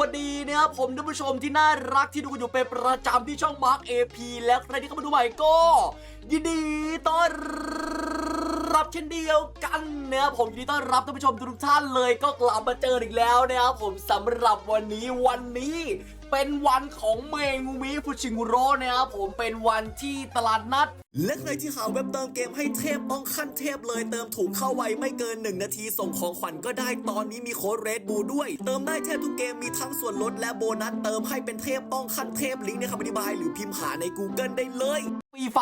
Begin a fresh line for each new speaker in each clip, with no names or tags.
วัสดีนะครับผมท่านผู้ชมที่น่ารักที่ดูกันอยู่เป็นประจำที่ช่องมาร์กเอพีและใครที่เข้ามาดูใหม่ก็ ยินดีต้อนรับเช่นเดียวกันนะครับผมยินดีต้อนรับท่านผู้ชมทุกท่านเลยก็กลับมาเจออีกแล้วนะครับผมสำหรับวันนี้วันนี้ เป็นวันของเมงูมิฟูชิงุโร่นะครับผมเป็นวันที่ตลาดนัด และใครที่หาเว็บเติมเกมให้เทพต้องขั้นเทพเลยเติมถูกเข้าไวไม่เกิน 1 นาทีส่งของขวัญก็ได้ตอนนี้มีโค้ดเรดบูด้วย เติมได้เทพทุกเกมมีทั้งส่วนลดและโบนัสเติมให้เป็นเทพต้องขั้นเทพลิงก์ในคำอธิบายหรือพิมพ์หาใน Google ได้เลย ฟรีไฟ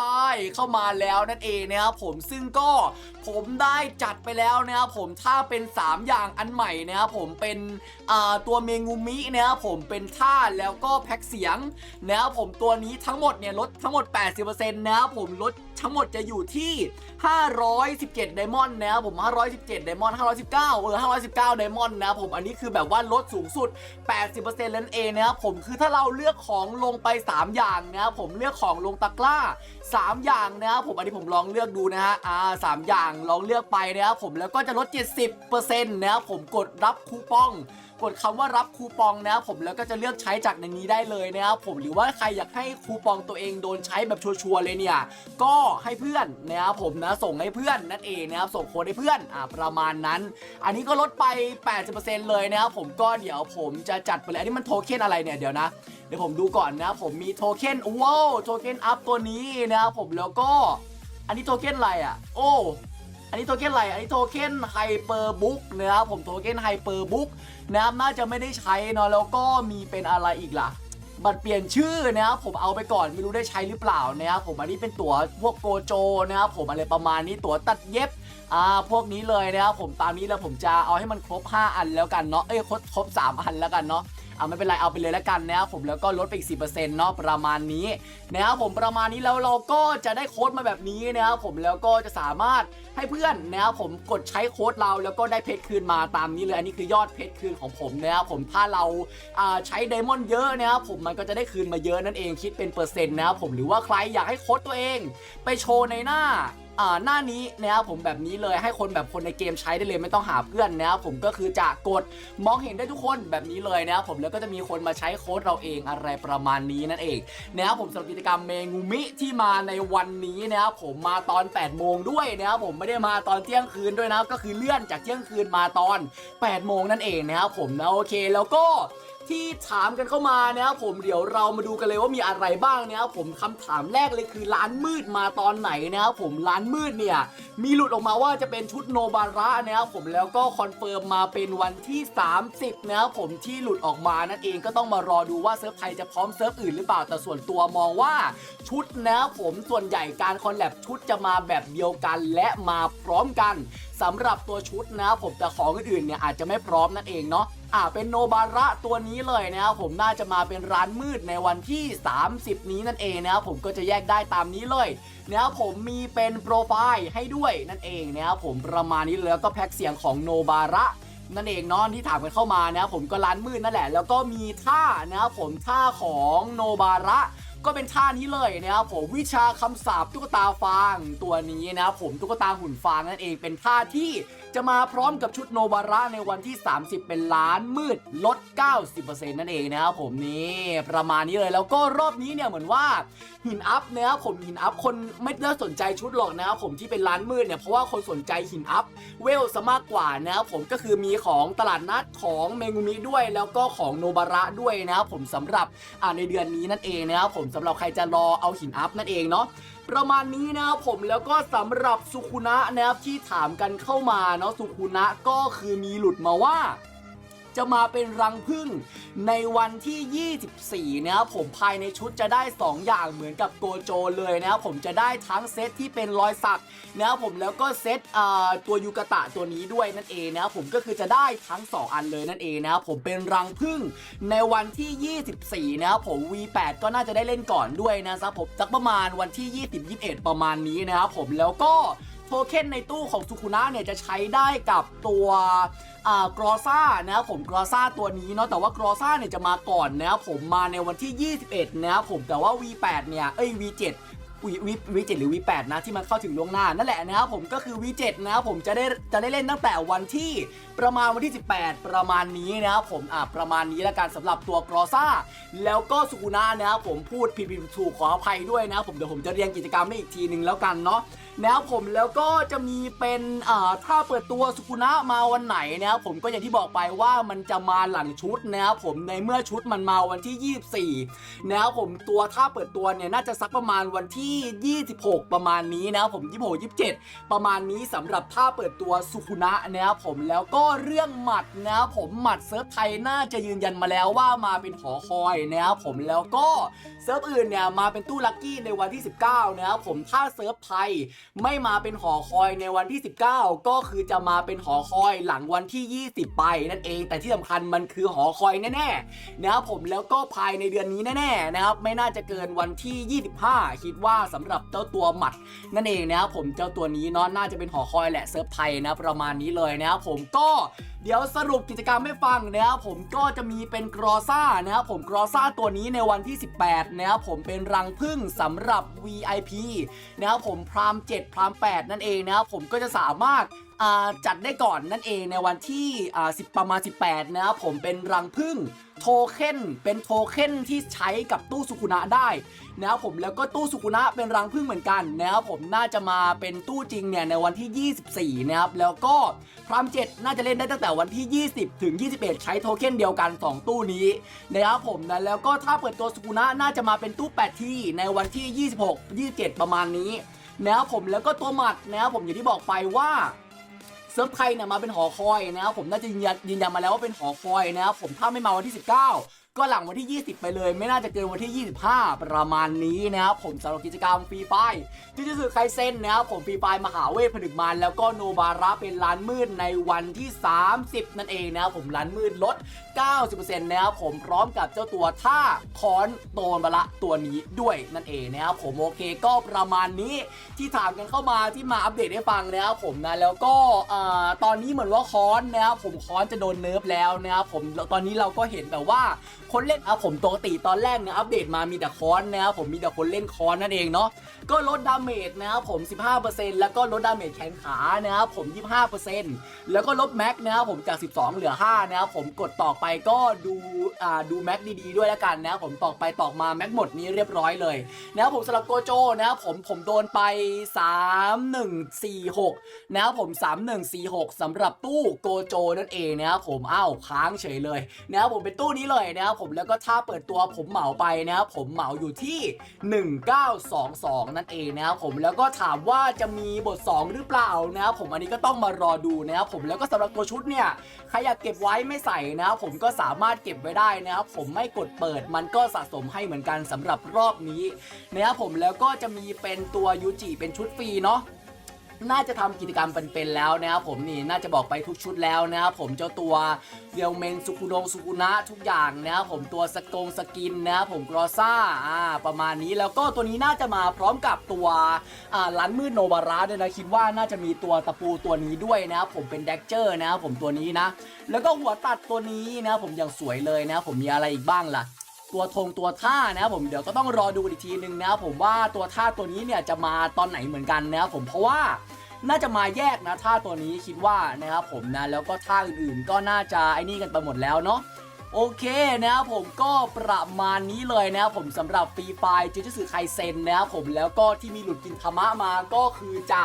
เข้ามาแล้วนั่นเองนะครับผมซึ่งก็ผมได้จัดไปแล้วนะครับผมถ้าเป็น 3 อย่างอันใหม่นะครับผมเป็นตัวเมงูมินะครับผมเป็นท่าแล้วก็แพ็กเสียงนะครับผมตัวนี้ทั้งหมดเนี่ยลดทั้งหมด 80%นะครับผมลดทั้งหมดจะอยู่ที่ 517ไดมอนด์นะครับผม 517ไดมอนด์519 เออ 519ไดมอนด์นะครับผม อันนี้คือแบบว่าลดสูงสุด 80%นั่นเองนะครับผม คือถ้าเราเลือกของลงไป 3 อย่างนะครับผม เลือกของลงตะกร้า3 อย่างนะครับผมอันนี้ผมลองเลือกดูนะฮะอ่าสามอย่างลองเลือกไปนะครับผมแล้วก็จะลด 70%นะครับผมกดรับคูปอง กดคำว่ารับคูปองนะครับผมแล้วก็จะเลือกใช้จากในนี้ได้เลยนะครับผมหรือว่าใครอยากให้คูปองตัวเองโดนใช้แบบชัวร์ๆเลยเนี่ยก็ให้เพื่อนนะครับผมนะส่งให้เพื่อนนั่นเองนะครับส่งโค้ดให้เพื่อนอ่าประมาณนั้น อันนี้ก็ลดไป 80%เลยนะครับผมก็เดี๋ยวผมจะจัดไปเลยอันนี้มันโทเค็นอะไรเนี่ยเดี๋ยวนะ ดี๋ยวผมดูก่อนนะครับผมมีโทเค็นว้าวโทเค็นอัพตัวนี้นะครับผมแล้วก็ อันนี้โทเค็นอะไรอะ โอ้อันนี้โทเค็นอะไร อันนี้โทเค็นไฮเปอร์บุ๊กนะครับผมโทเค็นไฮเปอร์บุ๊กนะครับน่าจะไม่ได้ใช้เนาะแล้วก็มีเป็นอะไรอีกล่ะ บัตรเปลี่ยนชื่อนะครับผมเอาไปก่อนไม่รู้ได้ใช้หรือเปล่านะครับผมอันนี้เป็นตั๋วพวกโกโจนะครับผมอะไรประมาณนี้ตั๋วตัดเย็บอ่าพวกนี้เลยนะครับผมตามนี้แล้วผมจะเอาให้มันครบ 5 อันแล้วกันเนาะเอ้ยครบครบ 3 อันแล้วกันเนาะ เอาไม่เป็นไรเอาไปเลยแล้วกันนะครับผมแล้วก็ลดไปอีก10%เนาะประมาณนี้นะครับผมประมาณนี้แล้วเราก็จะได้โค้ดมาแบบนี้นะครับผมแล้วก็จะสามารถให้เพื่อนนะครับผมกดใช้โค้ดเราแล้วก็ได้เพชรคืนมาตามนี้เลยอันนี้คือยอดเพชรคืนของผมนะครับผมถ้าเราใช้ไดมอนด์เยอะนะครับผมมันก็จะได้คืนมาเยอะนั่นเองคิดเป็นเปอร์เซ็นต์นะครับผมหรือว่าใครอยากให้โค้ดตัวเอง ไปโชว์ในหน้าหน้านี้นะครับผมแบบนี้เลยให้คนแบบคนในเกมใช้ได้เลยไม่ต้องหาเพื่อนนะครับผมก็คือจะกดมองเห็นได้ทุกคนแบบนี้เลยนะครับผมแล้วก็จะมีคนมาใช้โค้ดเราเองอะไรประมาณนี้นั่นเองนะครับผมสำหรับกิจกรรมเมงูมิที่มาในวันนี้นะครับผมมาตอน 8 โมงด้วยนะครับผมไม่ได้มาตอนเที่ยงคืนด้วยนะก็คือเลื่อนจากเที่ยงคืนมาตอน 8 โมงนั่นเองนะครับผมนะโอเคแล้วก็ที่ถามกันเข้ามานะครับผมเดี๋ยวเรามาดูกันเลยว่ามีอะไรบ้างนะครับผมคำถามแรกเลยคือร้านมืดมาตอนไหนนะครับผมร้านมืดเนี่ยมีหลุดออกมาว่าจะเป็นชุดโนบาระนะครับผมแล้วก็คอนเฟิร์มมาเป็นวันที่ 30นะครับผมที่หลุดออกมานั่นเองก็ต้องมารอดูว่าเซิร์ฟไทยจะพร้อมเซิร์ฟอื่นหรือเปล่าแต่ส่วนตัวมองว่าชุดนะครับผมส่วนใหญ่การคอลแลบชุดจะมาแบบเดียวกันและมาพร้อมกัน สำหรับตัวชุดนะครับผมแต่ของอื่นๆเนี่ยอาจจะไม่พร้อมนั่นเองเนาะอ่าเป็นโนบาระตัวนี้เลยนะครับผมน่าจะมาเป็นร้านมืดในวันที่ 30 นี้นั่นเองนะครับผมก็จะแยกได้ตามนี้เลยนะครับผมมีเป็นโปรไฟล์ให้ด้วยนั่นเองนะครับผมประมาณนี้แล้วก็แพ็กเสียงของโนบาระนั่นเองเนาะที่ถามกันเข้ามานะครับผมก็ร้านมืดนั่นแหละ แล้วก็มีท่านะครับผมท่าของโนบาระ ก็เป็นท่านี้เลยนะครับผมวิชาคำสาปตุ๊กตาฟางตัวนี้นะครับผมตุ๊กตาหุ่นฟางนั่นเองเป็นท่าที่ จะมาพร้อมกับชุดโนบาระในวันที่ 30 เป็นล้านมืดลด 90%นั่นเองนะครับผมนี่ประมาณนี้เลยแล้วก็รอบนี้เนี่ยเหมือนว่าหินอัพนะครับผมหินอัพคนไม่ได้สนใจชุดหรอกนะครับผมที่เป็นร้านมืดเนี่ยเพราะว่าคนสนใจหินอัพเวลซะมากกว่านะครับผมก็คือมีของตลาดนัดของเมงูมิด้วย แล้วก็ของโนบาระด้วยนะครับผมสำหรับในเดือนนี้นั่นเองนะครับผมสำหรับใครจะรอเอาหินอัพนั่นเองเนาะ ประมาณนี้นะครับผมแล้วก็สำหรับสุขุนะนะครับที่ถามกันเข้ามาเนาะสุขุนะก็คือมีหลุดมาว่า จะมาเป็นรังผึ้งในวันที่ 24 นะครับผมภายในชุดจะได้ 2 อย่างเหมือนกับโกโจเลยนะครับผมจะได้ทั้งเซตที่เป็นรอยสักนะครับผมแล้วก็เซตอ่าตัวยูกะตะตัวนี้ด้วยนั่นเองนะครับผมก็คือจะได้ทั้ง 2 อันเลยนั่นเองนะครับผมเป็นรังผึ้งในวันที่ 24 นะครับผม V8 ก็น่าจะได้เล่นก่อนด้วยนะครับผมสักประมาณวันที่ 20-21 ประมาณนี้นะครับผมแล้วก็ โทเค็นในตู้ของสุคุนะเนี่ยจะใช้ได้กับตัวอ่ากรอซ่านะครับผมกรอซ่าตัวนี้เนาะแต่ว่ากรอซ่าเนี่ยจะมาก่อนนะครับผมมาในวันที่ 21 นะครับผมแต่ว่า V8 เนี่ยเอ้ย V7 วีวีวีเจ็ดหรือวีแปดนะที่มันเข้าถึงล่วงหน้านั่นแหละนะครับผมก็คือวีเจ็ดนะครับผมจะได้จะได้เล่นตั้งแต่วันที่ประมาณวันที่ 18 ประมาณนี้นะครับผมอะประมาณนี้แล้วกันสำหรับตัวกรอซ่าแล้วก็สุกุนะนะครับผมพูดผิดผิดถูกขออภัยด้วยนะครับผมเดี๋ยวผมจะเรียงกิจกรรมให้อีกทีหนึ่งแล้วกันเนาะนะครับผมแล้วก็จะมีเป็นอ่าถ้าเปิดตัวสุกุนะมาวันไหนนะครับผมก็อย่างที่บอกไปว่ามันจะมาหลังชุดนะครับผมในเมื่อชุดมันมาวันที่ 24นะครับผมตัวถ้าเปิดตัวเนี่ยน่าจะสักประมาณวันที่26 ประมาณนี้นะครับผม26 27 ประมาณนี้สำหรับถ้าเปิดตัวสุคุนะนะครับผมแล้วก็เรื่องหมัดนะครับผมหมัดเซิร์ฟไทยน่าจะยืนยันมาแล้วว่ามาเป็นหอคอยนะครับผมแล้วก็เซิร์ฟอื่นเนี่ยมาเป็นตู้ลัคกี้ในวันที่ 19นะครับผมถ้าเซิร์ฟไทยไม่มาเป็นหอคอยในวันที่ 19 ก็คือจะมาเป็นหอคอยหลังวันที่ 20 ไปนั่นเอง แต่ที่สำคัญมันคือหอคอยแน่ๆนะครับผมแล้วก็ภายในเดือนนี้แน่ๆนะครับไม่น่าจะเกินวันที่ 25 คิดว่าสำหรับเจ้าตัวหมัด นั่นเองนะครับผมเจ้าตัวนี้เนาะน่าจะเป็นหอคอยแหละเซิร์ฟไทยนะประมาณนี้เลยนะครับผมก็เดี๋ยวสรุปกิจกรรมให้ฟังนะครับผมก็จะมีเป็นกรอซ่านะครับผมกรอซ่าตัวนี้ในวันที่ 18นะครับผมเป็นรังพึ่งสำหรับ VIP นะครับผมพราม7พราม8 นั่นเองนะครับผมก็จะสามารถ จัดได้ก่อนนั่นเองในวันที่ 10 ประมาณ 18 นะครับผมเป็นรังพึ่งโทเค็นเป็นโทเค็นที่ใช้กับตู้สุกุนะได้นะครับผมแล้วก็ตู้สุกุนะเป็นรังพึ่งเหมือนกันนะครับผมน่าจะมาเป็นตู้จริงเนี่ยในวันที่ 24 นะครับแล้วก็พรามเจ็ดน่าจะเล่นได้ตั้งแต่วันที่ 20 ถึง 21 ใช้โทเค็นเดียวกัน 2 ตู้นี้นะครับผมนะแล้วก็ถ้าเปิดตัวสุกุนะน่าจะมาเป็นตู้ 8 ที่ในวันที่ 26 27 ประมาณนี้นะครับผมแล้วก็ตัวหมัดนะครับผมอย่างที่บอกไปว่า เซิร์ฟไทยเนี่ยมาเป็นหอคอยนะครับผมน่าจะยืนยันยืนยันมาแล้วว่าเป็นหอคอยนะครับผมถ้าไม่มาวันที่ 19 ก็หลังวันที่ 20 ไปเลย ไม่น่าจะเกินวันที่ 25 ประมาณนี้นะครับผมสำหรับกิจกรรมฟรีไฟที่จะสื่อไคเซนนะครับผมฟรีไฟมหาเวทผนึกมารแล้วก็โนบาระเป็นร้านมืดในวันที่ 30 นั่นเองนะครับผมร้านมืดลด 90%นะครับผมพร้อมกับเจ้าตัวท่าคอนโตนบาระตัวนี้ด้วยนั่นเองนะครับผมโอเคก็ประมาณนี้ที่ถามกันเข้ามาที่มาอัปเดตให้ฟังนะครับผมนะแล้วก็ตอนนี้เหมือนว่าคอนนะครับผมคอนจะโดนเนิร์ฟแล้วนะครับผมตอนนี้เราก็เห็นแบบว่า คนเล่นอะผมปกติตอนแรกเนี่ยอัปเดตมามีแต่คอนนะครับผมมีแต่คนเล่นคอนนั่นเองเนาะก็ลดดาเมจนะครับผม 15%แล้วก็ลดดาเมจแขนขานะครับผม 25%แล้วก็ลบแม็กนะครับผมจาก 12 เหลือ 5 นะครับผมกดต่อไปก็ดูอ่าดูแม็กดีๆด้วยแล้วกันนะครับผมตอกไปตอกมาแม็กหมดนี้เรียบร้อยเลยนะครับผมสำหรับโกโจนะครับผมผมโดนไป 3146 นะครับผม 3146สำหรับตู้โกโจนั่นเองนะครับผมอ้าวค้างเฉยเลยนะครับผมเป็นตู้นี้เลยนะครับผมแล้วก็ถ้าเปิดตัวผมเหมาไปนะครับผมเหมาอยู่ที่ 1922 นั่นเองนะครับผมแล้วก็ถามว่าจะมีบท 2 หรือเปล่านะครับผมอันนี้ก็ต้องมารอดูนะครับผมแล้วก็สำหรับตัวชุดเนี่ยใครอยากเก็บไว้ไม่ใส่นะครับผมก็สามารถเก็บไว้ได้นะครับผมไม่กดเปิดมันก็สะสมให้เหมือนกันสำหรับรอบนี้นะครับผมแล้วก็จะมีเป็นตัวยูจิเป็นชุดฟรีเนาะ น่าจะทำกิจกรรมเป็นๆแล้วนะครับผมนี่น่าจะบอกไปทุกชุดแล้วนะครับผมเจ้าตัวเรียวเมนสุกุนงสุกุนะทุกอย่างนะครับผมตัวสกงสกินนะครับผมกรอซ่าอ่าประมาณนี้แล้วก็ตัวนี้น่าจะมาพร้อมกับตัวอ่าลันมืดโนบาระด้วยนะคิดว่าน่าจะมีตัวตะปูตัวนี้ด้วยนะครับผมเป็นเด็กเจอร์นะครับผมตัวนี้นะ แล้วก็หัวตัดตัวนี้นะครับผมอย่างสวยเลยนะครับผมมีอะไรอีกบ้างล่ะ ตัวธงตัวท่านะครับผมเดี๋ยวก็ต้องรอดูอีกทีนึงนะครับผมว่าตัวท่าตัวนี้เนี่ยจะมาตอนไหนเหมือนกันนะครับผมเพราะว่าน่าจะมาแยกนะท่าตัวนี้คิดว่านะครับผมนะแล้วก็ท่าอื่นๆก็น่าจะไอ้นี่กันไปหมดแล้วเนาะโอเคนะครับผมก็ประมาณนี้เลยนะครับผมสำหรับฟรีไฟจูจิสึไคเซนนะครับผมแล้วก็ที่มีหลุดกินธรรมะมาก็คือจะ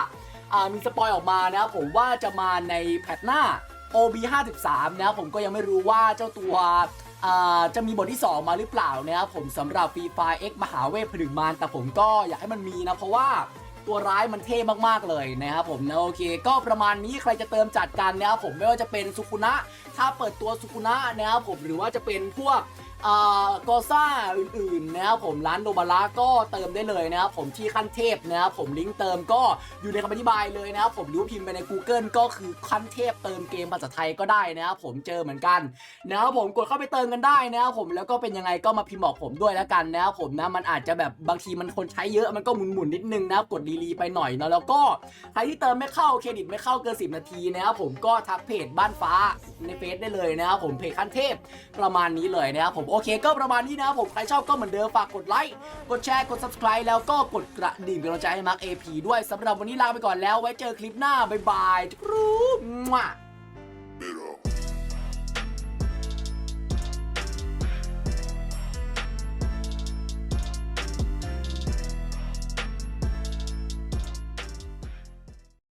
อมีสปอยออกมานะครับผมว่าจะมาในแพทหน้า OB 53 นะครับผมก็ยังไม่รู้ว่าเจ้าตัว จะมีบทที่ 2 มาหรือเปล่านะครับผมสำหรับฟรีไฟ X มหาเวทผนึกมารแต่ผมก็อยากให้มันมีนะเพราะว่าตัวร้ายมันเท่มากๆเลยนะครับผมนะโอเค ก็ประมาณนี้ใครจะเติมจัดกันนะครับผมไม่ว่าจะเป็นสุกุนะถ้าเปิดตัวสุกุนะนะครับผมหรือว่าจะเป็นพวก กอซ่าอื่นๆนะครับผมร้านโนบาระก็เติมได้เลยนะครับผมที่ขั้นเทพนะครับผมลิงก์เติมก็อยู่ในคำอธิบายเลยนะครับผมหรือพิมพ์ไปใน Google ก็คือขั้นเทพเติมเกมภาษาไทยก็ได้นะครับผมเจอเหมือนกันนะครับผมกดเข้าไปเติมกันได้นะครับผมแล้วก็เป็นยังไงก็มาพิมพ์บอกผมด้วยแล้วกันนะครับผมนะมันอาจจะแบบบางทีมันคนใช้เยอะมันก็หมุนๆนิดนึงนะครับกดรีรีไปหน่อยเนาะแล้วก็ใครที่เติมไม่เข้าเครดิตไม่เข้าเกิน10 นาทีนะครับผมก็ทักเพจบ้านฟ้าในเฟซได้เลยนะครับผมเพจขั้นเทพประมาณนี้เลยนะครับผมโอเคก็ประมาณนี้นะผมใครชอบก็เหมือนเดิมฝากกดไลค์กดแชร์กด subscribe แล้วก็กดกระดิ่งเป็นกำลังใจให้มาร์ค AP ด้วยสำหรับวันนี้ลาไปก่อนแล้วไว้เจอคลิปหน้าบ๊ายบายทุกรูปมั่ว
Middle.